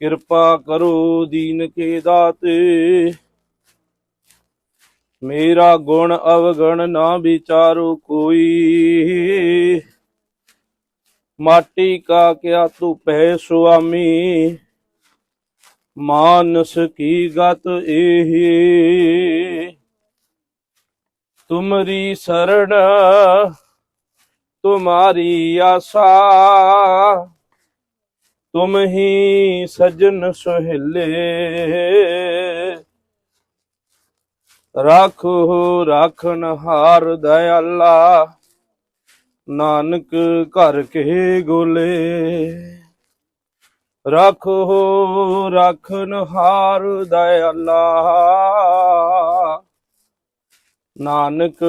ਕਿਰਪਾ ਕਰੋ ਦੀਨ ਕੇ ਦਾਤੇ। ਮੇਰਾ ਗੁਣ ਅਵਗਣ ਨਾ ਵਿਚਾਰੋ ਕੋਈ। ਮਾਟੀ ਕਾ ਕਿਆ ਤੂੰ ਪੈ ਸੁਆਮੀ। ਮਾਨਸ ਕੀ ਗਤ ਇਹ। ਤੁਮਰੀ ਸਰਣ, ਤੁਮਾਰੀ ਆਸਾ। ਤੁਮ ਹੀ ਸਜਨ ਸੁਹਿਲੇ। ਰਾਖੋ ਰਾਖਨ ਹਾਰ ਦਇਆਲਾ, ਨਾਨਕ ਘਰ ਕੇ ਗੋਲੇ। ਰਾਖੋ ਰਾਖਨ ਹਾਰ ਦਇਆਲਾ, ਨਾਨਕ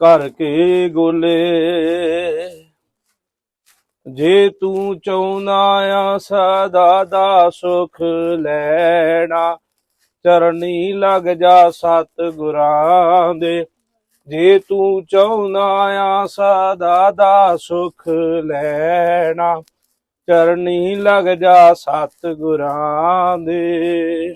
ਘਰ ਕੇ ਗੋਲੇ। ਜੇ ਤੂੰ ਚਾਹੁੰਦਾ ਆ ਸਦਾ ਦਾ ਸੁਖ ਲੈਣਾ, ਚਰਨੀ ਲੱਗ ਜਾ ਸਤ ਗੁਰਾਂ ਦੇ। ਜੇ ਤੂੰ ਚਾਹੁੰਦਾ ਆ ਸਦਾ ਦਾ ਸੁਖ ਲੈਣਾ, ਚਰਨੀ ਲੱਗ ਜਾ ਸਤ ਗੁਰਾਂ ਦੇ।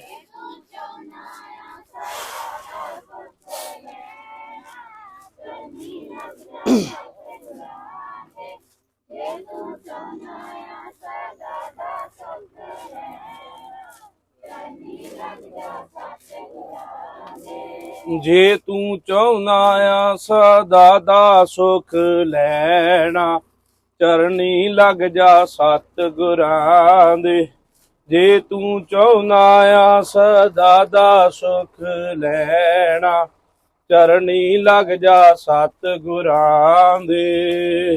ਜੇ ਤੂੰ ਚਾਹੁੰਦਾ ਆ, ਸਦਾ ਦਾ ਸੁਖ ਲੈਣਾ, ਚਰਨੀ ਲੱਗ ਜਾ ਸਤ ਗੁਰਾਂ ਦੇ। ਜੇ ਤੂੰ ਚਾਹੁੰਦਾ ਆ, ਸਦਾ ਦਾ ਸੁਖ ਲੈਣਾ, ਚਰਨੀ ਲੱਗ ਜਾ ਸਤ ਗੁਰਾਂ ਦੇ।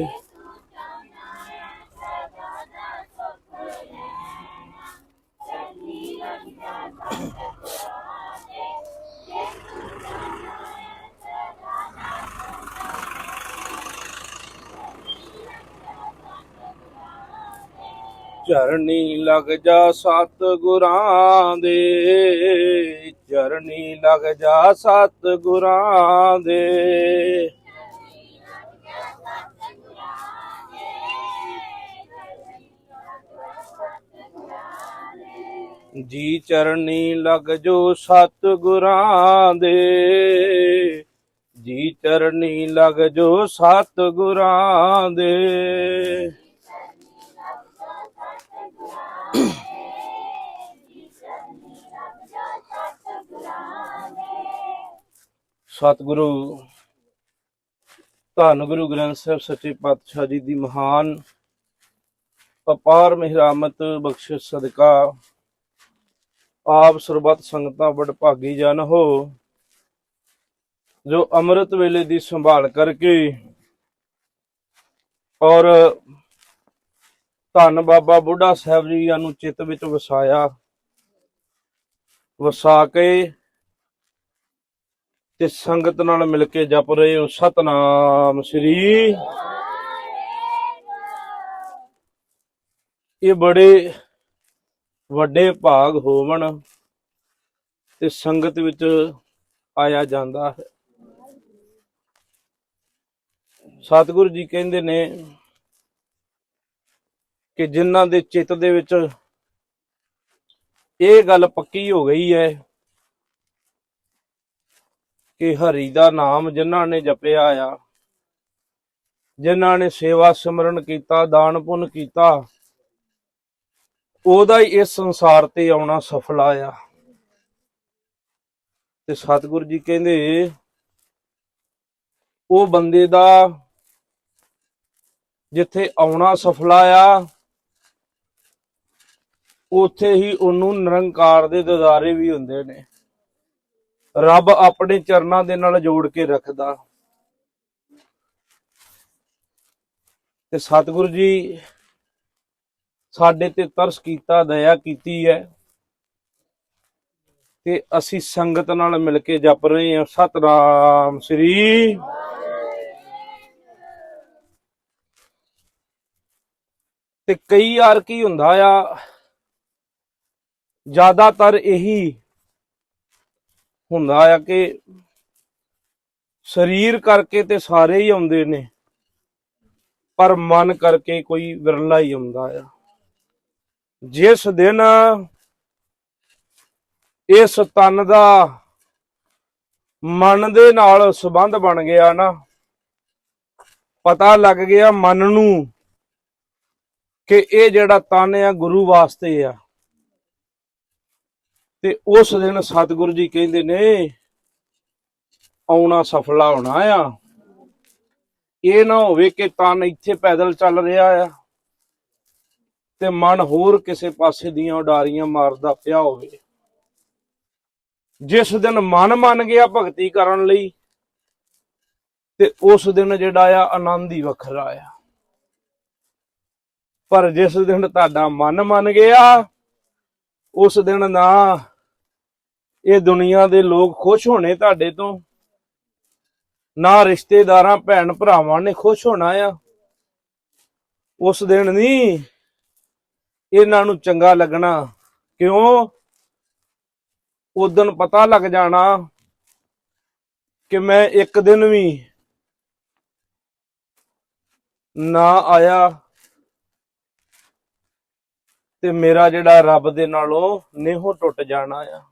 ਚਰਨੀ ਲੱਗ ਜਾ ਸਤ ਗੁਰਾਂ ਦੇ, ਚਰਨੀ ਲਗ ਜਾ ਸਤ ਗੁਰਾਂ ਦੇ। ਜੀ ਚਰਨੀ ਲੱਗ ਜੋ ਸਤ ਗੁਰਾਂ ਦੇ, ਜੀ ਚਰਨੀ ਲੱਗ ਜੋ ਸਤ ਗੁਰਾਂ ਦੇ। ਸਤਿਗੁਰੂ, ਧੰਨ ਗੁਰੂ ਗ੍ਰੰਥ ਸਾਹਿਬ ਸੱਚੇ ਪਾਤਸ਼ਾਹ ਜੀ ਦੀ ਮਹਾਨ ਅਪਾਰ ਮਿਹਰਾਮਤ ਬਖਸ਼ਿਸ਼ ਸਦਕਾ, ਆਪ ਸਰਬਤ ਸੰਗਤਾਂ ਬੜ ਭਾਗੀ ਜਨ ਹੋ, ਜੋ ਅੰਮ੍ਰਿਤ ਵੇਲੇ ਦੀ ਸੰਭਾਲ ਕਰਕੇ ਔਰ ਧੰਨ ਬਾਬਾ ਬੁੱਢਾ ਸਾਹਿਬ ਜੀ ਨੂੰ ਚਿੱਤ ਵਿੱਚ ਵਸਾਇਆ। ਵਸਾ ਕੇ ਤੇ ਸੰਗਤ ਨਾਲ ਮਿਲ ਕੇ ਜਪ ਰਹੇ ਹੋ। ਸਤਨਾਮ ਸ੍ਰੀ ਇਹ ਬੜੇ ਵੱਡੇ ਭਾਗ ਹੋਵਣ ਤੇ ਸੰਗਤ ਵਿੱਚ ਆਇਆ ਜਾਂਦਾ ਹੈ। ਸਤਿਗੁਰੂ ਜੀ ਕਹਿੰਦੇ ਨੇ ਕਿ ਜਿਨ੍ਹਾਂ ਦੇ ਚਿੱਤ ਦੇ ਵਿੱਚ ਇਹ ਗੱਲ ਪੱਕੀ ਹੋ ਗਈ ਹੈ ਕਿ ਹਰੀ ਦਾ ਨਾਮ ਜਿਨ੍ਹਾਂ ਨੇ ਜਪਿਆ ਆ, ਜਿਨ੍ਹਾਂ ਨੇ ਸੇਵਾ ਸਿਮਰਨ ਕੀਤਾ, ਦਾਨ ਪੁੰਨ ਕੀਤਾ, ਉਹਦਾ ਹੀ ਇਸ ਸੰਸਾਰ ਤੇ ਆਉਣਾ ਸਫਲ ਆ ਤੇ ਸਤਿਗੁਰੂ ਜੀ ਕਹਿੰਦੇ, ਉਹ ਬੰਦੇ ਦਾ ਜਿੱਥੇ ਆਉਣਾ ਸਫਲਾ ਆ ਉੱਥੇ ਹੀ ਉਹਨੂੰ ਨਿਰੰਕਾਰ ਦੇ ਦਿਦਾਰੇ ਵੀ ਹੁੰਦੇ ਨੇ। ਰੱਬ ਆਪਣੇ ਚਰਨਾਂ ਦੇ ਨਾਲ ਜੋੜ ਕੇ ਰੱਖਦਾ। ਤੇ ਸਤਿਗੁਰੂ ਜੀ, ਸਾਡੇ ਤੇ ਤਰਸ ਕੀਤਾ, ਦਇਆ ਕੀਤੀ ਹੈ। ਤੇ ਅਸੀਂ ਸੰਗਤ ਨਾਲ ਮਿਲ ਕੇ ਜਪ ਰਹੇ ਹਾਂ। ਸਤਨਾਮ ਸ੍ਰੀ ਤੇ ਕਈ ਵਾਰ ਕੀ ਹੁੰਦਾ ਆ ਜ਼ਿਆਦਾਤਰ ਇਹੀ ਹੁੰਦਾ ਆ ਕਿ ਸਰੀਰ ਕਰਕੇ ਤੇ ਸਾਰੇ ਹੀ ਆਉਂਦੇ ਨੇ, ਪਰ ਮਨ ਕਰਕੇ ਕੋਈ ਵਿਰਲਾ ਹੀ ਆਉਂਦਾ ਆ। ਜਿਸ ਦਿਨ ਇਸ ਤਨ ਦਾ ਮਨ ਦੇ ਨਾਲ ਸੰਬੰਧ ਬਣ ਗਿਆ ਨਾ, ਪਤਾ ਲੱਗ ਗਿਆ ਮਨ ਨੂੰ ਕਿ ਇਹ ਜਿਹੜਾ ਤਨ ਆ ਗੁਰੂ ਵਾਸਤੇ ਆ। ਤੇ ਉਸ ਦਿਨ ਸਤਿਗੁਰੂ ਜੀ ਕਹਿੰਦੇ ਨੇ, ਆਉਣਾ ਸਫਲਾ ਹੋਣਾ ਆ। ਇਹ ਨਾ ਹੋਵੇ ਕਿ ਤਨ ਇੱਥੇ ਪੈਦਲ ਚੱਲ ਰਿਹਾ ਆ ਤੇ ਮਨ ਹੋਰ ਕਿਸੇ ਪਾਸੇ ਦੀਆਂ ਉਡਾਰੀਆਂ ਮਾਰਦਾ ਪਿਆ ਹੋਵੇ। ਜਿਸ ਦਿਨ ਮਨ ਮੰਨ ਗਿਆ ਭਗਤੀ ਕਰਨ ਲਈ, ਤੇ ਉਸ ਦਿਨ ਜਿਹੜਾ ਆ ਆਨੰਦ ਹੀ ਵੱਖਰਾ ਆ। ਪਰ ਜਿਸ ਦਿਨ ਤੁਹਾਡਾ ਮਨ ਮੰਨ ਗਿਆ ਉਸ ਦਿਨ ਨਾ ਇਹ ਦੁਨੀਆ ਦੇ ਲੋਕ ਖੁਸ਼ ਹੋਣੇ ਤੁਹਾਡੇ ਤੋਂ। ਨਾ ਰਿਸ਼ਤੇਦਾਰਾਂ, ਭੈਣ ਭਰਾਵਾਂ ਨੇ ਖੁਸ਼ ਹੋਣਾ ਆ। ਉਸ ਦਿਨ ਨਹੀਂ ਇਹਨਾਂ ਨੂੰ ਚੰਗਾ ਲੱਗਣਾ। ਕਿਉਂ? ਉਦੋਂ ਪਤਾ ਲੱਗ ਜਾਣਾ ਕਿ ਮੈਂ ਇੱਕ ਦਿਨ ਵੀ ਨਾ ਆਇਆ। ਤੇ ਮੇਰਾ ਜਿਹੜਾ ਰੱਬ ਦੇ ਨਾਲੋਂ ਨੇਹੋ ਟੁੱਟ ਜਾਣਾ ਆ।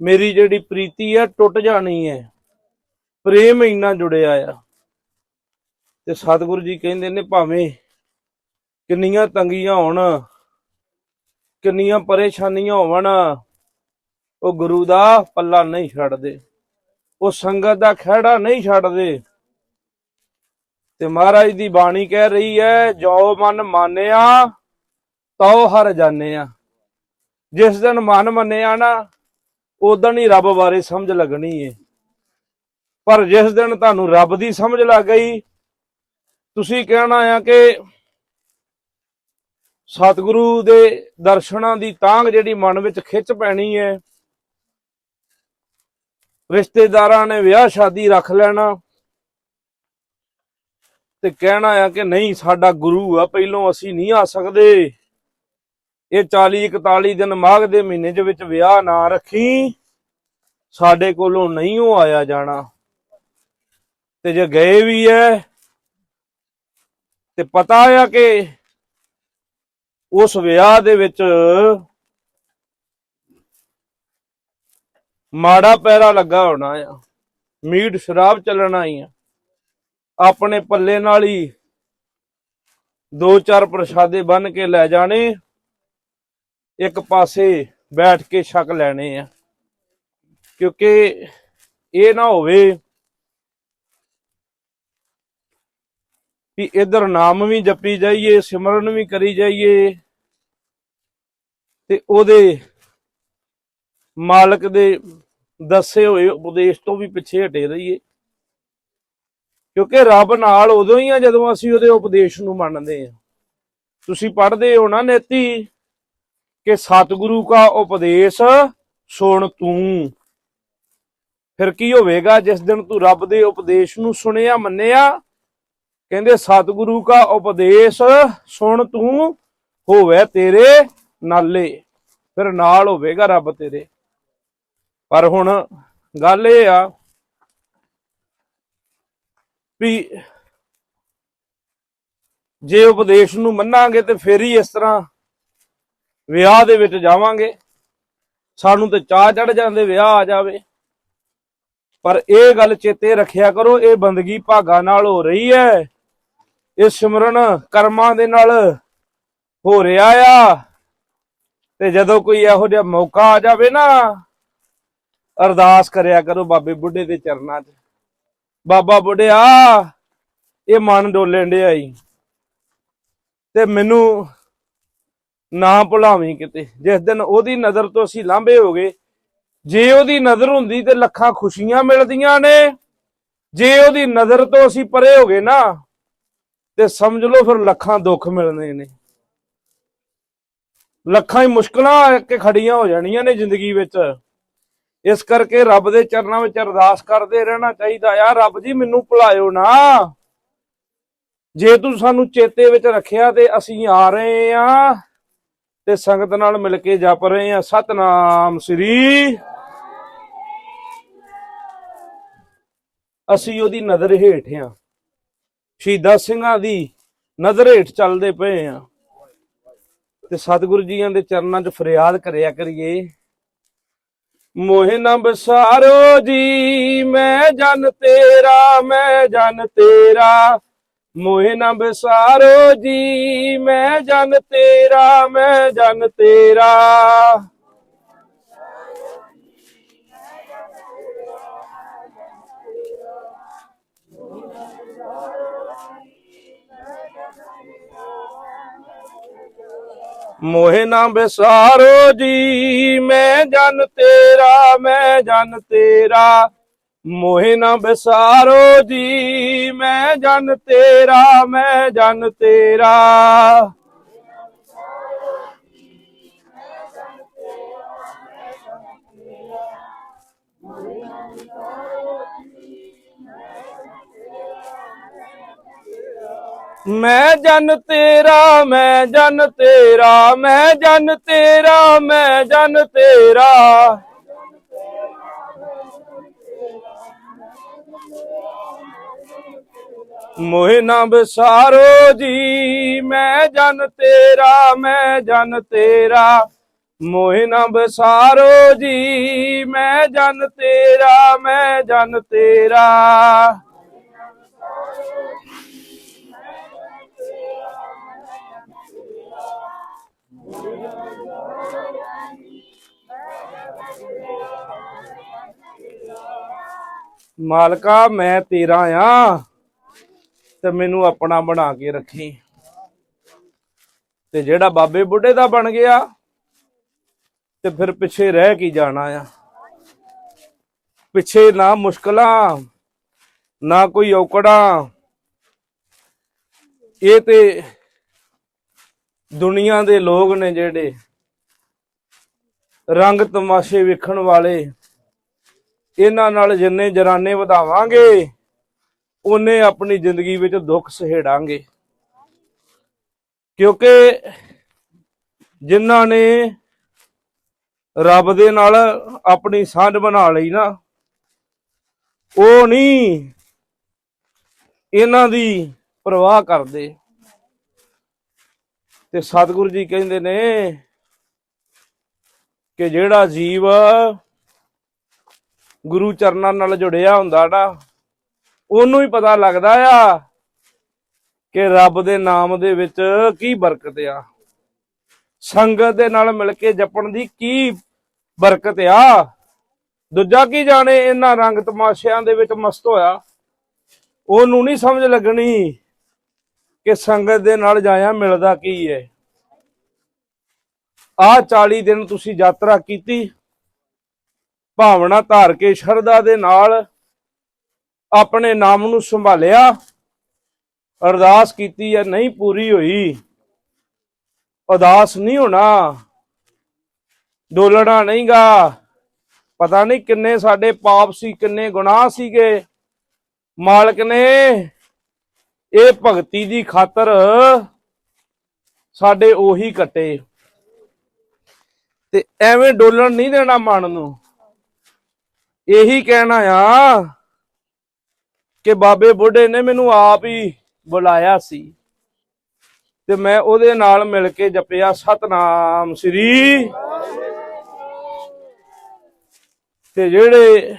ਮੇਰੀ ਜਿਹੜੀ ਪ੍ਰੀਤੀ ਆ, ਟੁੱਟ ਜਾਣੀ ਹੈ ਪ੍ਰੇਮ ਇੰਨਾ ਜੁੜਿਆ ਆ। ਤੇ ਸਤਿਗੁਰੂ ਜੀ ਕਹਿੰਦੇ ਨੇ ਭਾਵੇਂ ਕਿੰਨੀਆਂ ਤੰਗੀਆਂ ਹੋਣ, ਕਿੰਨੀਆਂ ਪਰੇਸ਼ਾਨੀਆਂ ਹੋਵਣ, ਉਹ ਗੁਰੂ ਦਾ ਪੱਲਾ ਨਹੀਂ ਛੱਡਦੇ। ਉਹ ਸੰਗਤ ਦਾ ਖਹਿੜਾ ਨਹੀਂ ਛੱਡਦੇ। ਤੇ ਮਹਾਰਾਜ ਦੀ ਬਾਣੀ ਕਹਿ ਰਹੀ ਹੈ, ਜੋ ਮਨ ਮਾਨਿਆ, ਤਉ ਹਰ ਜਾਣਿਆ। ਜਿਸ ਦਿਨ ਮਨ ਮੰਨਿਆ ਨਾ ਉਦੋਂ ਹੀ ਰੱਬ ਬਾਰੇ ਸਮਝ ਲੱਗਣੀ ਏ। ਪਰ ਜਿਸ ਦਿਨ ਤੁਹਾਨੂੰ ਰੱਬ ਦੀ ਸਮਝ ਲੱਗ ਗਈ, ਤੁਸੀਂ ਕਹਿਣਾ ਆ ਕਿ ਸਤਿਗੁਰੂ ਦੇ ਦਰਸ਼ਨਾਂ ਦੀ ਤਾਂਗ ਜਿਹੜੀ ਮਨ ਵਿੱਚ ਖਿੱਚ ਪੈਣੀ ਹੈ ਰਿਸ਼ਤੇਦਾਰਾਂ ਨੇ ਵਿਆਹ ਸ਼ਾਦੀ ਰੱਖ ਲੈਣਾ ਤੇ ਕਹਿਣਾ ਆ ਕਿ ਨਹੀਂ, ਸਾਡਾ ਗੁਰੂ ਆ, ਪਹਿਲੋਂ ਅਸੀਂ ਨਹੀਂ ਆ ਸਕਦੇ। ਇਹ 40 41 ਦਿਨ ਮਾਘ ਦੇ ਮਹੀਨੇ ਦੇ ਵਿੱਚ ਵਿਆਹ ਨਾ ਰੱਖੀ, ਸਾਡੇ ਕੋਲੋਂ ਨਹੀਂ ਉਹ ਆਇਆ ਜਾਣਾ। ਤੇ ਜੇ ਗਏ ਵੀ ਐ, ਤੇ ਪਤਾ ਆ ਕਿ ਉਸ ਵਿਆਹ ਦੇ ਵਿੱਚ ਮਾੜਾ ਪੈਰਾ ਲੱਗਾ ਹੋਣਾ ਆ, ਮੀਟ ਸ਼ਰਾਬ ਚੱਲਣਾ ਹੀ ਆ। ਆਪਣੇ ਪੱਲੇ ਨਾਲ ਹੀ ਦੋ ਚਾਰ ਪ੍ਰਸ਼ਾਦੇ ਬੰਨ ਕੇ ਲੈ ਜਾਣੇ, ਇੱਕ ਪਾਸੇ ਬੈਠ ਕੇ ਛਕ ਲੈਣੇ ਆ। ਕਿਉਂਕਿ ਇਹ ਨਾ ਹੋਵੇ ਕਿ ਇਧਰ ਨਾਮ ਵੀ ਜਪੀ ਜਾਈਏ, ਸਿਮਰਨ ਵੀ ਕਰੀ ਜਾਈਏ ਤੇ ਉਹਦੇ ਮਾਲਕ ਦੇ ਦੱਸੇ ਹੋਏ ਉਪਦੇਸ਼ ਤੋਂ ਵੀ ਪਿੱਛੇ ਹਟੇ ਰਹੀਏ। ਕਿਉਂਕਿ ਰੱਬ ਨਾਲ ਉਦੋਂ ਹੀ ਆ ਜਦੋਂ ਅਸੀਂ ਉਹਦੇ ਉਪਦੇਸ਼ ਨੂੰ ਮੰਨਦੇ ਆ ਤੁਸੀਂ ਪੜ੍ਹਦੇ ਹੋ ਨਾ ਨੇਤੀ ਕਿ ਸਤਿਗੁਰੂ ਕਾ ਉਪਦੇਸ਼ ਸੁਣ ਤੂੰ। ਫਿਰ ਕੀ ਹੋਵੇਗਾ? ਜਿਸ ਦਿਨ ਤੂੰ ਰੱਬ ਦੇ ਉਪਦੇਸ਼ ਨੂੰ ਸੁਣਿਆ, ਮੰਨਿਆ, ਕਹਿੰਦੇ ਸਤਿਗੁਰੂ ਕਾ ਉਪਦੇਸ਼ ਸੁਣ ਤੂੰ, ਹੋਵੇ ਤੇਰੇ ਨਾਲੇ। ਫਿਰ ਨਾਲ ਹੋਵੇਗਾ ਰੱਬ ਤੇਰੇ। ਪਰ ਹੁਣ ਗੱਲ ਇਹ ਆ ਵੀ ਜੇ ਉਪਦੇਸ਼ ਨੂੰ ਮੰਨਾਂਗੇ ਤੇ ਫੇਰ ਹੀ ਇਸ ਤਰ੍ਹਾਂ ਵਿਆਹ ਦੇ ਵਿੱਚ ਜਾਵਾਂਗੇ। ਸਾਨੂੰ ਤੇ ਚਾਹ ਚੜ ਜਾਂਦੇ ਵਿਆਹ ਆ ਜਾਵੇ। ਪਰ ਇਹ ਗੱਲ ਚੇਤੇ ਰੱਖਿਆ ਕਰੋ, ਇਹ ਬੰਦਗੀ ਭਾਗਾ ਨਾਲ ਹੋ ਰਹੀ ਹੈ। ਇਹ ਸਿਮਰਨ ਕਰਮਾਂ ਦੇ ਨਾਲ ਹੋ ਰਿਹਾ ਆ। ਤੇ ਜਦੋਂ ਕੋਈ ਇਹੋ ਜਿਹਾ ਮੌਕਾ ਆ ਜਾਵੇ ਨਾ, ਅਰਦਾਸ ਕਰਿਆ ਕਰੋ ਬਾਬੇ ਬੁੱਢੇ ਦੇ ਚਰਨਾਂ 'ਚ। ਬਾਬਾ ਬੁੱਢਿਆ, ਇਹ ਮਨ ਡੋਲਣ ਡਿਆ ਈ। ਤੇ ਮੈਨੂੰ ਨਾ ਭੁਲਾਵੀਂ ਕਿਤੇ। ਜਿਸ ਦਿਨ ਉਹਦੀ ਨਜ਼ਰ ਤੋਂ ਅਸੀਂ ਲਾਂਭੇ ਹੋ ਗਏ, ਜੇ ਉਹਦੀ ਨਜ਼ਰ ਹੁੰਦੀ ਤੇ ਲੱਖਾਂ ਖੁਸ਼ੀਆਂ ਮਿਲਦੀਆਂ ਨੇ। ਜੇ ਉਹਦੀ ਨਜ਼ਰ ਤੋਂ ਅਸੀਂ ਪਰੇ ਹੋ ਗਏ ਨਾ, ਤੇ ਸਮਝ ਲਓ ਫਿਰ ਲੱਖਾਂ ਦੁੱਖ ਮਿਲਣੇ ਨੇ। ਲੱਖਾਂ ਹੀ ਮੁਸ਼ਕਲਾਂ ਆ ਕੇ ਖੜੀਆਂ ਹੋ ਜਾਣੀਆਂ ਨੇ ਜ਼ਿੰਦਗੀ ਵਿੱਚ। ਇਸ ਕਰਕੇ ਰੱਬ ਦੇ ਚਰਨਾਂ ਵਿੱਚ ਅਰਦਾਸ ਕਰਦੇ ਰਹਿਣਾ ਚਾਹੀਦਾ ਯਾਰ ਰੱਬ ਜੀ, ਮੈਨੂੰ ਭੁਲਾਇਓ ਨਾ। ਜੇ ਤੂੰ ਸਾਨੂੰ ਚੇਤੇ ਵਿੱਚ ਰੱਖਿਆ ਤੇ ਅਸੀਂ ਆ ਰਹੇ ਆ ਤੇ ਸੰਗਤ ਨਾਲ ਮਿਲ ਕੇ ਜਪ ਰਹੇ ਆ। ਸਤਨਾਮ ਸ੍ਰੀ। ਅਸੀਂ ਉਹਦੀ ਨਜ਼ਰ ਹੇਠ ਆ। ਸ਼ਹੀਦਾ ਸਿੰਘਾਂ ਦੀ ਨਜ਼ਰ ਹੇਠ ਚੱਲਦੇ ਪਏ ਆ। ਤੇ ਸਤਿਗੁਰੂ ਜੀਆਂ ਦੇ ਚਰਨਾਂ 'ਚ ਫਰਿਆਦ ਕਰਿਆ ਕਰੀਏ। ਮੋਹਿ ਨਾ ਬਸਾਰੋ ਜੀ, ਮੈਂ ਜਨ ਤੇਰਾ, ਮੈਂ ਜਨ ਤੇਰਾ। ਮੋਹਿ ਨਾ ਬਸਾਰੋ ਜੀ, ਮੈਂ ਜਨ ਤੇਰਾ, ਮੈਂ ਜਨ ਤੇਰਾ। ਮੋਹਿ ਨਾ ਬਸਾਰੋ ਜੀ, ਮੈਂ ਜਨ ਤੇਰਾ, ਮੈਂ ਜਨ ਤੇਰਾ। ਮੋਹਿ ਨਾ ਬਸਾਰੋ ਜੀ, ਮੈਂ ਜਨ ਤੇਰਾ, ਮੈਂ ਜਨ ਤੇਰਾ। ਮੈਂ ਜਨ ਤੇਰਾ, ਮੈਂ ਜਨ ਤੇਰਾ, ਮੈਂ ਜਨ ਤੇਰਾ, ਮੈਂ ਜਨ ਤੇਰਾ। ਮੋਹਿ ਨਾ ਬਸਾਰੋ ਜੀ, ਮੈਂ ਜਨ ਤੇਰਾ, ਮੈਂ ਜਨ ਤੇਰਾ। ਮੋਹਿ ਨਾ ਬਸਾਰੋ ਜੀ, ਮੈਂ ਜਨ ਤੇਰਾ, ਮੈਂ ਜਨ ਤੇਰਾ। ਮਾਲਕਾ, ਮੈਂ ਤੇਰਾ ਆ ਤੇ ਮੈਨੂੰ ਆਪਣਾ ਬਣਾ ਕੇ ਰੱਖੀ। ਤੇ ਜਿਹੜਾ ਬਾਬੇ ਬੁੱਢੇ ਦਾ ਬਣ ਗਿਆ ਤੇ ਫਿਰ ਪਿੱਛੇ ਰਹਿ ਕੀ ਜਾਣਾ ਆ? ਪਿੱਛੇ ਨਾ ਮੁਸ਼ਕਲਾਂ, ਨਾ ਕੋਈ ਔਕੜਾਂ। ਇਹ ਤੇ ਦੁਨੀਆ ਦੇ ਲੋਕ ਨੇ ਜਿਹੜੇ ਰੰਗ ਤਮਾਸ਼ੇ ਵੇਖਣ ਵਾਲੇ। ਇਹਨਾਂ ਨਾਲ ਜਿੰਨੇ ਜਰਾਨੇ ਵਧਾਵਾਂਗੇ, ਉਹਨੇ ਆਪਣੀ ਜ਼ਿੰਦਗੀ ਵਿੱਚ ਦੁੱਖ ਸਹੇੜਾਂਗੇ। ਕਿਉਂਕਿ ਜਿਨ੍ਹਾਂ ਨੇ ਰੱਬ ਦੇ ਨਾਲ ਆਪਣੀ ਸਾਂਝ ਬਣਾ ਲਈ ਨਾ, ਉਹ ਨਹੀਂ ਇਹਨਾਂ ਦੀ ਪ੍ਰਵਾਹ ਕਰਦੇ। ਤੇ ਸਤਿਗੁਰੂ ਜੀ ਕਹਿੰਦੇ ਨੇ ਕਿ ਜਿਹੜਾ ਜੀਵ ਗੁਰੂ ਚਰਨਾਂ ਨਾਲ ਜੁੜਿਆ ਹੁੰਦਾ ਨਾ, ਉਹਨੂੰ ਹੀ ਪਤਾ ਲੱਗਦਾ ਆ ਕਿ ਰੱਬ ਦੇ ਨਾਮ ਦੇ ਵਿੱਚ ਕੀ ਬਰਕਤ ਆ। ਸੰਗਤ ਦੇ ਨਾਲ ਮਿਲ ਕੇ ਜਪਣ ਦੀ ਕੀ ਬਰਕਤ ਆ। ਦੂਜਾ ਕੀ ਜਾਣੇ, ਇਹਨਾਂ ਰੰਗ ਤਮਾਸ਼ਿਆਂ ਦੇ ਵਿੱਚ ਮਸਤ ਹੋਇਆ। ਉਹਨੂੰ ਨਹੀਂ ਸਮਝ ਲੱਗਣੀ ਕਿ ਸੰਗਤ ਦੇ ਨਾਲ ਜਾਇਆ ਮਿਲਦਾ ਕੀ ਹੈ ਆ 40 ਦਿਨ ਤੁਸੀਂ ਯਾਤਰਾ ਕੀਤੀ, ਭਾਵਨਾ ਧਾਰ ਕੇ ਸ਼ਰਧਾ ਦੇ ਨਾਲ ਆਪਣੇ ਨਾਮ ਨੂੰ ਸੰਭਾਲਿਆ, ਅਰਦਾਸ ਕੀਤੀ ਹੈ ਨਹੀਂ ਪੂਰੀ ਹੋਈ, ਉਦਾਸ ਨਹੀਂ ਹੋਣਾ, ਡੋਲਣਾ ਨਹੀਂਗਾ, ਪਤਾ ਨਹੀਂ ਕਿੰਨੇ ਸਾਡੇ ਪਾਪ ਸੀ, ਕਿੰਨੇ ਗੁਨਾਹ ਸੀਗੇ, ਮਾਲਕ ਨੇ ਇਹ ਭਗਤੀ ਦੀ ਖਾਤਰ ਸਾਡੇ ਉਹੀ ਕੱਟੇ। ਤੇ ਐਵੇਂ ਡੋਲਣ ਨਹੀਂ ਦੇਣਾ ਮਨ ਨੂੰ। ਇਹੀ ਕਹਿਣਾ ਆ ਕਿ ਬਾਬੇ ਬੁੱਢੇ ਨੇ ਮੈਨੂੰ ਆਪ ਹੀ ਬੁਲਾਇਆ ਸੀ ਤੇ ਮੈਂ ਉਹਦੇ ਨਾਲ ਮਿਲ ਕੇ ਜਪਿਆ, ਸਤਨਾਮ ਸ੍ਰੀ। ਤੇ ਜਿਹੜੇ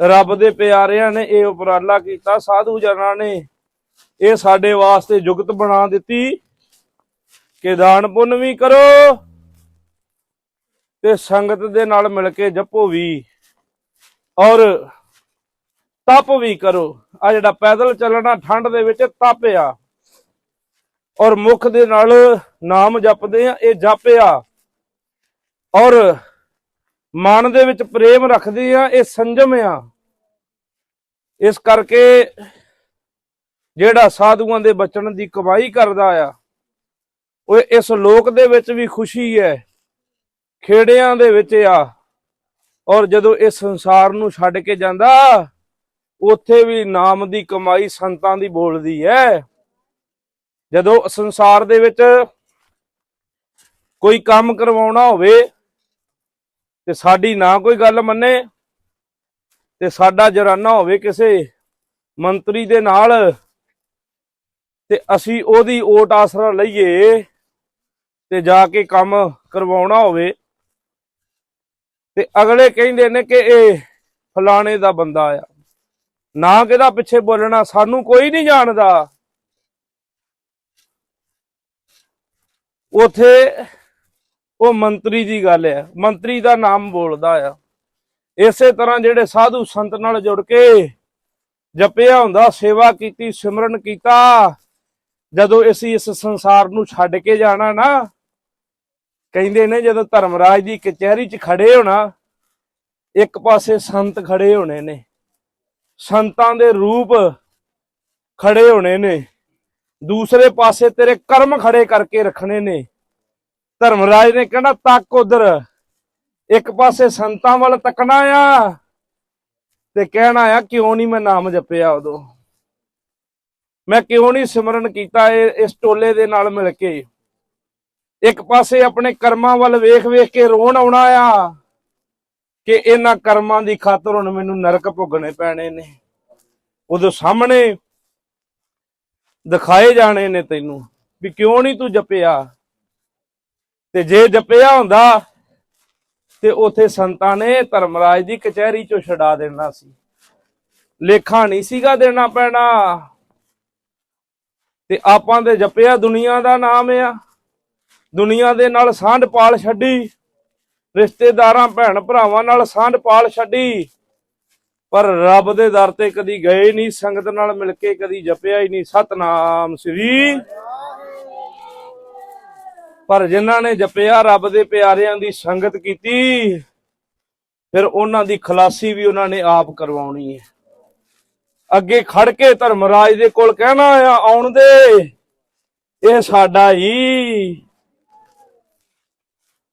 ਰੱਬ ਦੇ ਪਿਆਰਿਆਂ ਨੇ ਇਹ ਉਪਰਾਲਾ ਕੀਤਾ, ਸਾਧੂ ਜਨਾਂ ਨੇ ਇਹ ਸਾਡੇ ਵਾਸਤੇ ਜੁਗਤ ਬਣਾ ਦਿੱਤੀ, ਕਿ ਦਾਨ ਪੁੰਨ ਵੀ ਕਰੋ ਤੇ ਸੰਗਤ ਦੇ ਨਾਲ ਮਿਲ ਕੇ ਜਪੋ ਵੀ। ਔਰ ਤਪ ਵੀ ਕਰੋ। ਆ ਜਿਹੜਾ ਪੈਦਲ ਚੱਲਣਾ ਠੰਡ ਦੇ ਵਿੱਚ ਤਪ ਆ। ਔਰ ਮੁਖ ਦੇ ਨਾਲ ਨਾਮ ਜਪਦੇ ਆ, ਇਹ ਜਪ ਆ। ਔਰ ਮਨ ਦੇ ਵਿੱਚ ਪ੍ਰੇਮ ਰੱਖਦੇ ਆ, ਇਹ ਸੰਜਮ ਆ। ਇਸ ਕਰਕੇ ਜਿਹੜਾ ਸਾਧੂਆਂ ਦੇ ਬਚਣ ਦੀ ਕਮਾਈ ਕਰਦਾ ਆ, ਉਹ ਇਸ ਲੋਕ ਦੇ ਵਿੱਚ ਵੀ ਖੁਸ਼ੀ ਹੈ। ਖੇੜਿਆਂ ਦੇ ਵਿੱਚ ਆ। ਔਰ ਜਦੋਂ ਇਹ ਸੰਸਾਰ ਨੂੰ ਛੱਡ ਕੇ ਜਾਂਦਾ, ਉੱਥੇ ਵੀ ਨਾਮ ਦੀ ਕਮਾਈ ਸੰਤਾਂ ਦੀ ਬੋਲਦੀ ਹੈ। ਜਦੋਂ ਸੰਸਾਰ ਦੇ ਵਿੱਚ ਕੋਈ ਕੰਮ ਕਰਵਾਉਣਾ ਹੋਵੇ, ਤੇ ਸਾਡੀ ਨਾ ਕੋਈ ਗੱਲ ਮੰਨੇ, ਤੇ ਸਾਡਾ ਜਰਾਨਾ ਹੋਵੇ ਕਿਸੇ ਮੰਤਰੀ ਦੇ ਨਾਲ, ਤੇ ਅਸੀਂ ਉਹਦੀ ਓਟ ਆਸਰਾ ਲਈਏ, ਤੇ ਜਾ ਕੇ ਕੰਮ ਕਰਵਾਉਣਾ ਹੋਵੇ ਤੇ ਅਗਲੇ ਕਹਿੰਦੇ ਨੇ ਕਿ ਇਹ ਫਲਾਣੇ ਦਾ ਬੰਦਾ ਆ। ਨਾ ਕਿਹਦਾ ਪਿੱਛੇ ਬੋਲਣਾ, ਸਾਨੂੰ ਕੋਈ ਨਹੀਂ ਜਾਣਦਾ। ਉਥੇ ਉਹ ਮੰਤਰੀ ਦੀ ਗੱਲ ਹੈ ਮੰਤਰੀ ਦਾ ਨਾਮ ਬੋਲਦਾ ਆ। ਇਸੇ ਤਰ੍ਹਾਂ ਜਿਹੜੇ ਸਾਧੂ ਸੰਤ ਨਾਲ ਜੁੜ ਕੇ ਜਪਿਆ ਹੁੰਦਾ, ਸੇਵਾ ਕੀਤੀ, ਸਿਮਰਨ ਕੀਤਾ, ਜਦੋਂ ਅਸੀਂ ਇਸ ਸੰਸਾਰ ਨੂੰ ਛੱਡ ਕੇ ਜਾਣਾ ਨਾ ਕਹਿੰਦੇ ਨੇ ਜਦੋਂ ਧਰਮਰਾਜ ਦੀ ਕਚਹਿਰੀ 'ਚ ਖੜੇ ਹੋਣਾ, ਇੱਕ ਪਾਸੇ ਸੰਤ ਖੜੇ ਹੋਣੇ ਨੇ। ਸੰਤਾਂ ਦੇ ਰੂਪ ਖੜੇ ਹੋਣੇ ਨੇ। ਦੂਸਰੇ ਪਾਸੇ ਤੇਰੇ ਕਰਮ ਖੜੇ ਕਰਕੇ ਰੱਖਣੇ ਨੇ। ਧਰਮਰਾਜ ਨੇ ਕਹਿੰਦਾ ਤੱਕ ਉਧਰ, ਇੱਕ ਪਾਸੇ ਸੰਤਾਂ ਵੱਲ ਤੱਕਣਾ ਆ ਤੇ ਕਹਿਣਾ ਆ, ਕਿਉਂ ਨਹੀਂ ਮੈਂ ਨਾਮ ਜਪਿਆ ਉਦੋਂ? ਮੈਂ ਕਿਉਂ ਨਹੀਂ ਸਿਮਰਨ ਕੀਤਾ ਇਸ ਟੋਲੇ ਦੇ ਨਾਲ ਮਿਲ ਕੇ? ਇੱਕ ਪਾਸੇ ਆਪਣੇ ਕਰਮਾਂ ਵੱਲ ਵੇਖ ਵੇਖ ਕੇ ਰੋਣ ਆਉਣਾ ਆ ਕਿ ਇਹਨਾਂ ਕਰਮਾਂ ਦੀ ਖਾਤਰ ਹੁਣ ਮੈਨੂੰ ਨਰਕ ਭੋਗਣੇ ਪੈਣੇ ਨੇ। ਉਦੋਂ ਸਾਹਮਣੇ ਦਿਖਾਏ ਜਾਣੇ ਨੇ ਤੈਨੂੰ ਵੀ ਕਿਉਂ ਨਹੀਂ ਤੂੰ ਜਪਿਆ। ਤੇ ਜੇ ਜਪਿਆ ਹੁੰਦਾ ਤੇ ਉਥੇ ਸੰਤਾਂ ਨੇ ਧਰਮਰਾਜ ਦੀ ਕਚਹਿਰੀ ਚੋਂ ਛਡਾ ਦੇਣਾ ਸੀ। ਲੇਖਾ ਨਹੀਂ ਸੀਗਾ ਦੇਣਾ ਪੈਣਾ। ਤੇ ਆਪਾਂ ਦੇ ਜਪਿਆ ਦੁਨੀਆ ਦਾ ਨਾਮ ਆ। ਦੁਨੀਆ ਦੇ ਨਾਲ ਸਾਂਢ ਪਾਲ ਛੱਡੀ, ਰਿਸ਼ਤੇਦਾਰਾਂ, ਭੈਣ ਭਰਾਵਾਂ ਨਾਲ ਸਾਂਢ ਪਾਲ ਛੱਡੀ, ਪਰ ਰੱਬ ਦੇ ਦਰ ਤੇ ਕਦੀ ਗਏ ਨਹੀਂ, ਸੰਗਤ ਨਾਲ ਮਿਲ ਕੇ ਕਦੀ ਜਪਿਆ ਹੀ ਨਹੀਂ, ਸਤਨਾਮ ਸ੍ਰੀ ਪਰ ਜਿਨ੍ਹਾਂ ਨੇ ਜਪਿਆ ਰੱਬ ਦੇ ਪਿਆਰਿਆਂ ਦੀ ਸੰਗਤ ਕੀਤੀ, ਫਿਰ ਉਹਨਾਂ ਦੀ ਖਲਾਸੀ ਵੀ ਉਹਨਾਂ ਨੇ ਆਪ ਕਰਵਾਉਣੀ ਹੈ। ਅੱਗੇ ਖੜ ਕੇ ਧਰਮਰਾਜ ਦੇ ਕੋਲ ਕਹਿਣਾ ਆ, ਆਉਣ ਦੇ, ਇਹ ਸਾਡਾ ਹੀ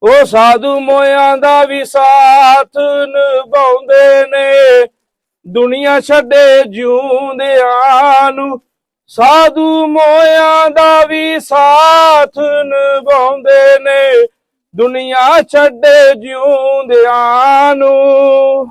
ਉਹ ਸਾਧੂ ਮੋਇਆਂ ਦਾ ਵੀ ਸਾਥ ਨਿਭਾਉਂਦੇ ਨੇ। ਦੁਨੀਆ ਛੱਡੇ ਜਿਉਂਦਿਆਂ ਨੂੰ ਸਾਧੂ ਮੋਇਆਂ ਦਾ ਵੀ ਸਾਥ ਨਿਭਾਉਂਦੇ ਨੇ। ਦੁਨੀਆ ਛੱਡੇ ਜਿਉਂਦਿਆਂ ਨੂੰ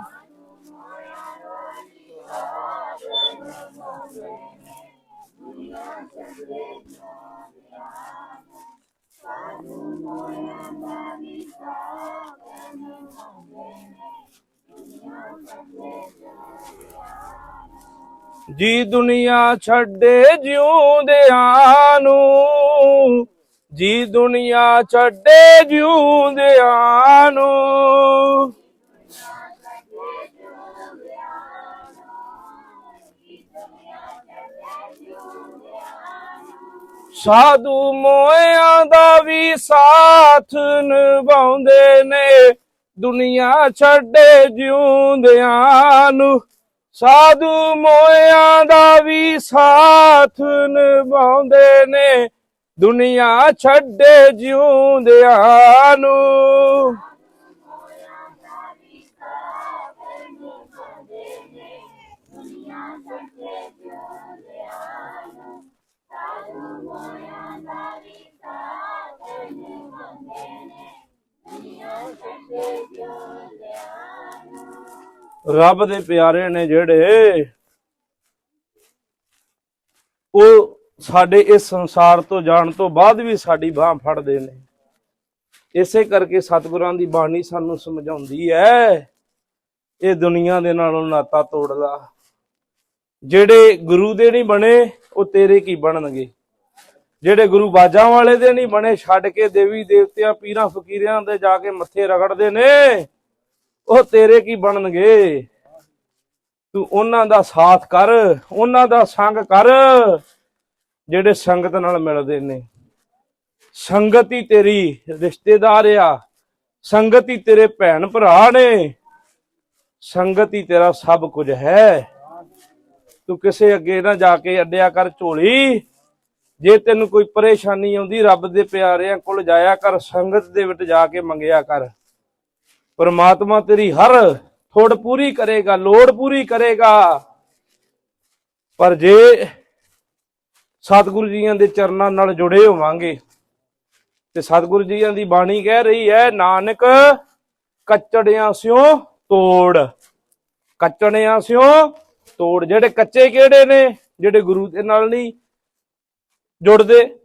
ਜੀ ਦੁਨੀਆ ਛੱਡੇ ਜਿਉਂਦਿਆਂ ਨੂੰ ਜੀ ਦੁਨੀਆ ਛੱਡੇ ਜਿਉਂਦਿਆਂ ਨੂੰ। ਸਾਧੂ ਮੋਇਆਂ ਦਾ ਵੀ ਸਾਥ ਨਿਭਾਉਂਦੇ ਨੇ, ਦੁਨੀਆ ਛੱਡੇ ਜਿਉਂਦਿਆਂ ਨੂੰ। ਸਾਧੂ ਮੋਇਆਂ ਦਾ ਵੀ ਸਾਥ ਨਿਭਾਉਂਦੇ ਨੇ, ਦੁਨੀਆ ਛੱਡੇ ਜਿਉਂਦਿਆਂ ਨੂੰ। ਰੱਬ ਦੇ ਪਿਆਰੇ ਨੇ ਜਿਹੜੇ ਉਹ ਸਾਡੇ ਇਸ ਸੰਸਾਰ ਤੋਂ ਜਾਣ ਤੋਂ ਬਾਅਦ ਵੀ ਸਾਡੀ ਬਾਹ ਫੜਦੇ ਨੇ। ਇਸੇ ਕਰਕੇ ਸਤਿਗੁਰਾਂ ਦੀ ਬਾਣੀ ਸਾਨੂੰ ਸਮਝਾਉਂਦੀ ਹੈ, ਇਹ ਦੁਨੀਆ ਦੇ ਨਾਲੋਂ ਨਾਤਾ ਤੋੜ ਲਾ ਜਿਹੜੇ ਗੁਰੂ ਦੇ ਨਹੀਂ ਬਣੇ, ਉਹ ਤੇਰੇ ਕੀ ਬਣਨਗੇ? ਜਿਹੜੇ ਗੁਰੂ ਬਾਜਾਂ ਵਾਲੇ ਦੇ ਨਹੀਂ ਬਣੇ, ਛੱਡ ਕੇ ਦੇਵੀ ਦੇਵਤਿਆਂ, ਪੀਰਾਂ ਫਕੀਰਿਆਂ ਦੇ ਜਾ ਕੇ ਮੱਥੇ ਰਗੜਦੇ ਨੇ, ਉਹ ਤੇਰੇ ਕੀ ਬਣਨਗੇ? ਤੂੰ ਉਹਨਾਂ ਦਾ ਸਾਥ ਕਰ, ਉਹਨਾਂ ਦਾ ਸੰਗ ਕਰ, ਜਿਹੜੇ ਸੰਗਤ ਨਾਲ ਮਿਲਦੇ ਨੇ। ਸੰਗਤ ਹੀ ਤੇਰੀ ਰਿਸ਼ਤੇਦਾਰ ਆ, ਸੰਗਤ ਹੀ ਤੇਰੇ ਭੈਣ ਭਰਾ ਨੇ, ਸੰਗਤ ਹੀ ਤੇਰਾ ਸਭ ਕੁਝ ਹੈ। ਤੂੰ ਕਿਸੇ ਅੱਗੇ ਨਾ ਜਾ ਕੇ ਅੱਡਿਆ ਕਰ ਝੋਲੀ ਜੇ ਤੈਨੂੰ ਕੋਈ ਪਰੇਸ਼ਾਨੀ ਆਉਂਦੀ, ਰੱਬ ਦੇ ਪਿਆਰਿਆਂ ਕੋਲ ਜਾਇਆ ਕਰ, ਸੰਗਤ ਦੇ ਵਿੱਚ ਜਾ ਕੇ ਮੰਗਿਆ ਕਰ। ਪਰਮਾਤਮਾ ਤੇਰੀ ਹਰ ਥੋੜ ਪੂਰੀ ਕਰੇਗਾ, ਲੋੜ ਪੂਰੀ ਕਰੇਗਾ। ਪਰ ਜੇ ਸਤਿਗੁਰੂ ਜੀਆਂ ਦੇ ਚਰਨਾਂ ਨਾਲ ਜੁੜੇ ਹੋਵਾਂਗੇ, ਤੇ ਸਤਿਗੁਰੂ ਜੀਆਂ ਦੀ ਬਾਣੀ ਕਹਿ ਰਹੀ ਹੈ, ਨਾਨਕ ਕੱਚੜਿਆਂ ਸਿਓ ਤੋੜ। ਕੱਚੜਿਆਂ ਸਿਓ ਤੋੜ, ਜਿਹੜੇ ਕੱਚੇ ਕਿਹੜੇ ਨੇ, ਜਿਹੜੇ ਗੁਰੂ ਦੇ ਨਾਲ ਨਹੀਂ ਜੁੜਦੇ,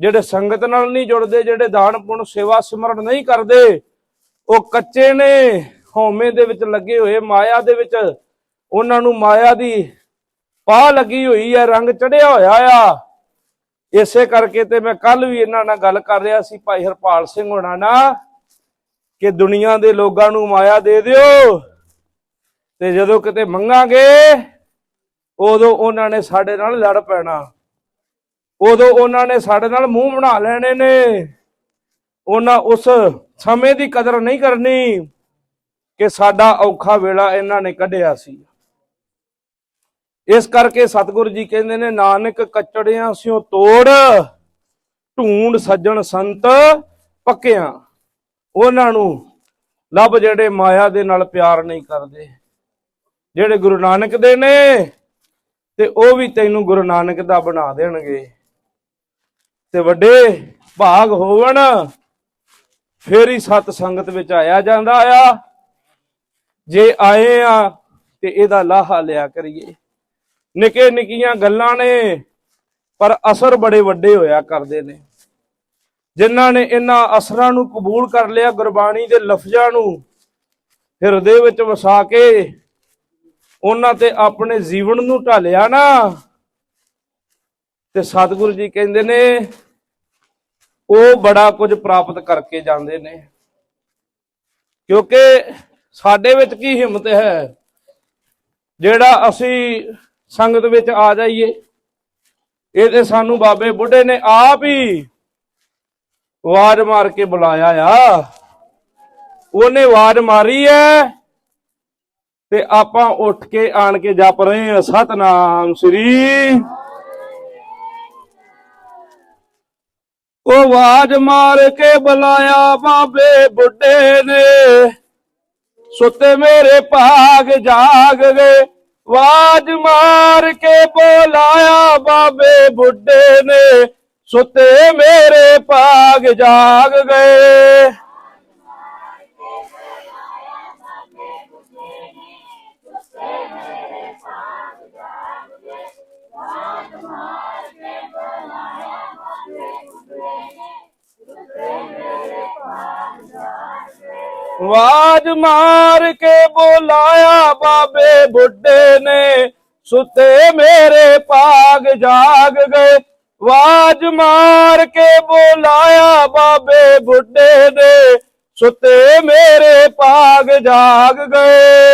ਜਿਹੜੇ ਸੰਗਤ ਨਾਲ ਨਹੀਂ ਜੁੜਦੇ, ਜਿਹੜੇ ਦਾਨ ਪੁੰਨ ਸੇਵਾ ਸਿਮਰਨ ਨਹੀਂ ਕਰਦੇ, ਉਹ ਕੱਚੇ ਨੇ, ਹਉਮੈ ਦੇ ਵਿੱਚ ਲੱਗੇ ਹੋਏ, ਮਾਇਆ ਦੇ ਵਿੱਚ। ਉਹਨਾਂ ਨੂੰ ਮਾਇਆ ਦੀ ਪਾਹ ਲੱਗੀ ਹੋਈ ਹੈ ਰੰਗ ਚੜਿਆ ਹੋਇਆ ਆ। ਇਸੇ ਕਰਕੇ ਤੇ ਮੈਂ ਕੱਲ ਵੀ ਇਹਨਾਂ ਨਾਲ ਗੱਲ ਕਰ ਰਿਹਾ ਸੀ, ਭਾਈ ਹਰਪਾਲ ਸਿੰਘ ਹੋਣਾ ਨਾਲ, ਕਿ ਦੁਨੀਆ ਦੇ ਲੋਕਾਂ ਨੂੰ ਮਾਇਆ ਦੇ ਦਿਓ। ਤੇ ਜਦੋਂ ਕਿਤੇ ਮੰਗਾਂਗੇ, ਉਦੋਂ ਉਹਨਾਂ ਨੇ ਸਾਡੇ ਨਾਲ ਲੜ ਪੈਣਾ। ਉਦੋਂ ਉਹਨਾਂ ਨੇ ਸਾਡੇ ਨਾਲ ਮੂੰਹ ਬਣਾ ਲੈਣੇ ਨੇ। ਉਹਨਾਂ ਉਸ ਸਮੇਂ ਦੀ ਕਦਰ ਨਹੀਂ ਕਰਨੀ ਕਿ ਸਾਡਾ ਔਖਾ ਵੇਲਾ ਇਹਨਾਂ ਨੇ ਕੱਢਿਆ ਸੀ। ਇਸ ਕਰਕੇ ਸਤਿਗੁਰੂ ਜੀ ਕਹਿੰਦੇ ਨੇ, ਨਾਨਕ ਕਚੜਿਆਂ ਸਿਓ ਤੋੜ, ਢੂੰਡ ਸੱਜਣ ਸੰਤ ਪੱਕਿਆਂ। ਉਹਨਾਂ ਨੂੰ ਲੱਭ ਜਿਹੜੇ ਮਾਇਆ ਦੇ ਨਾਲ ਪਿਆਰ ਨਹੀਂ ਕਰਦੇ। ਜਿਹੜੇ ਗੁਰੂ ਨਾਨਕ ਦੇ ਨੇ, ਤੇ ਉਹ ਵੀ ਤੈਨੂੰ ਗੁਰੂ ਨਾਨਕ ਦਾ ਬਣਾ ਦੇਣਗੇ। ਤੇ ਵੱਡੇ ਭਾਗ ਹੋਵਣ, ਫੇਰ ਹੀ ਸਤ ਸੰਗਤ ਵਿੱਚ ਆਇਆ ਜਾਂਦਾ ਆ। ਜੇ ਆਏ ਆ ਤੇ ਇਹਦਾ ਲਾਹਾ ਲਿਆ ਕਰੀਏ। ਨਿੱਕੇ ਨਿੱਕੀਆਂ ਗੱਲਾਂ ਨੇ, ਪਰ ਅਸਰ ਬੜੇ ਵੱਡੇ ਹੋਇਆ ਕਰਦੇ ਨੇ। ਜਿਨ੍ਹਾਂ ਨੇ ਇਹਨਾਂ ਅਸਰਾਂ ਨੂੰ ਕਬੂਲ ਕਰ ਲਿਆ ਗੁਰਬਾਣੀ ਦੇ ਲਫ਼ਜ਼ਾਂ ਨੂੰ, ਹਿਰਦੇ ਵਿੱਚ ਵਸਾ ਕੇ, ਉਹਨਾਂ ਤੇ ਆਪਣੇ ਜੀਵਨ ਨੂੰ ਢਾਲਿਆ ਨਾ। ਤੇ ਸਤਿਗੁਰੂ ਜੀ ਕਹਿੰਦੇ ਨੇ, ਉਹ ਬੜਾ ਕੁਝ ਪ੍ਰਾਪਤ ਕਰਕੇ ਜਾਂਦੇ ਨੇ। ਕਿਉਂਕਿ ਸਾਡੇ ਵਿੱਚ ਕੀ ਹਿੰਮਤ ਹੈ? ਜਿਹੜਾ ਅਸੀਂ ਸੰਗਤ ਵਿੱਚ ਆ ਜਾਈਏ, ਇਹ ਤੇ ਸਾਨੂੰ ਬਾਬੇ ਬੁੱਢੇ ਨੇ ਆਪ ਹੀ ਆਵਾਜ਼ ਮਾਰ ਕੇ ਬੁਲਾਇਆ ਆ। ਉਹਨੇ ਆਵਾਜ਼ ਮਾਰੀ ਐ ਤੇ ਆਪਾਂ ਉੱਠ ਕੇ ਆਣ ਕੇ ਜਪ ਰਹੇ ਆ। ਸਤਨਾਮ ਸ੍ਰੀ ਉਹ ਆਵਾਜ਼ ਮਾਰ ਕੇ ਬੁਲਾਇਆ ਬਾਬੇ ਬੁੱਢੇ ਨੇ। ਸੁੱਤੇ ਮੇਰੇ ਭਾਗ ਜਾਗ ਗਏ। ਆਵਾਜ਼ ਮਾਰ ਕੇ ਬੁਲਾਇਆ ਬਾਬੇ ਬੁੱਢੇ ਨੇ। ਸੁੱਤੇ ਮੇਰੇ ਭਾਗ ਜਾਗ ਗਏ। ਆਵਾਜ਼ ਮਾਰ ਕੇ ਬੁਲਾਇਆ, ਬਾਬੇ ਬੁੱਢੇ ਨੇ। ਸੁੱਤੇ ਮੇਰੇ ਭਾਗ ਜਾਗ ਗਏ। ਆਵਾਜ਼ ਮਾਰ ਕੇ ਬੁਲਾਇਆ, ਬਾਬੇ ਬੁੱਢੇ ਨੇ। ਸੁੱਤੇ ਮੇਰੇ ਭਾਗ ਜਾਗ ਗਏ।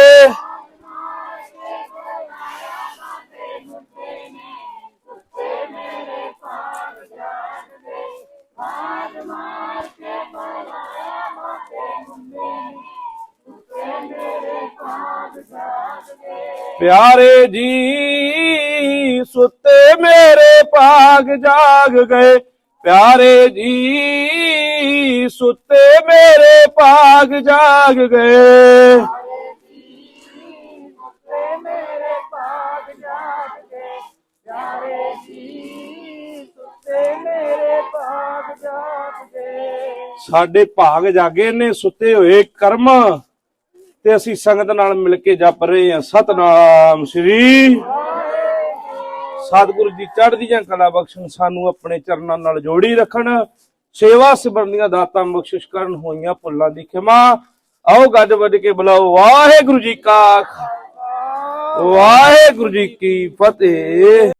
ਪਿਆਰੇ ਜੀ ਸੁੱਤੇ ਮੇਰੇ ਭਾਗ ਜਾਗ ਗਏ। ਪਿਆਰੇ ਜੀ ਸੁੱਤੇ ਮੇਰੇ ਭਾਗ ਜਾਗ ਗਏ। ਸਾਡੇ ਭਾਗ ਜਾਗੇ ਨੇ ਸੁੱਤੇ ਹੋਏ ਕਰਮ। ਤੇ ਅਸੀਂ ਸੰਗਤ ਨਾਲ ਮਿਲ ਕੇ ਜਪ ਰਹੇ ਹਾਂ। ਸਤਨਾਮ ਸ੍ਰੀ ਸਤਿਗੁਰੂ ਜੀ ਚੜ੍ਹਦੀਆਂ ਕਲਾ ਬਖਸ਼ਣ, ਸਾਨੂੰ ਆਪਣੇ ਚਰਨਾਂ ਨਾਲ ਜੋੜੀ ਰੱਖਣ, ਸੇਵਾ ਸਿਮਰਨ ਦੀਆਂ ਦਾਤਾਂ ਬਖਸ਼ਿਸ਼ ਕਰਨ, ਹੋਈਆਂ ਭੁੱਲਾਂ ਦੀ ਖਿਮਾ। ਆਓ ਗੱਜ ਵੱਜ ਕੇ ਬੁਲਾਓ, ਵਾਹਿਗੁਰੂ ਜੀ ਕਾ ਵਾਹਿਗੁਰੂ ਜੀ ਕੀ ਫਤਿਹ।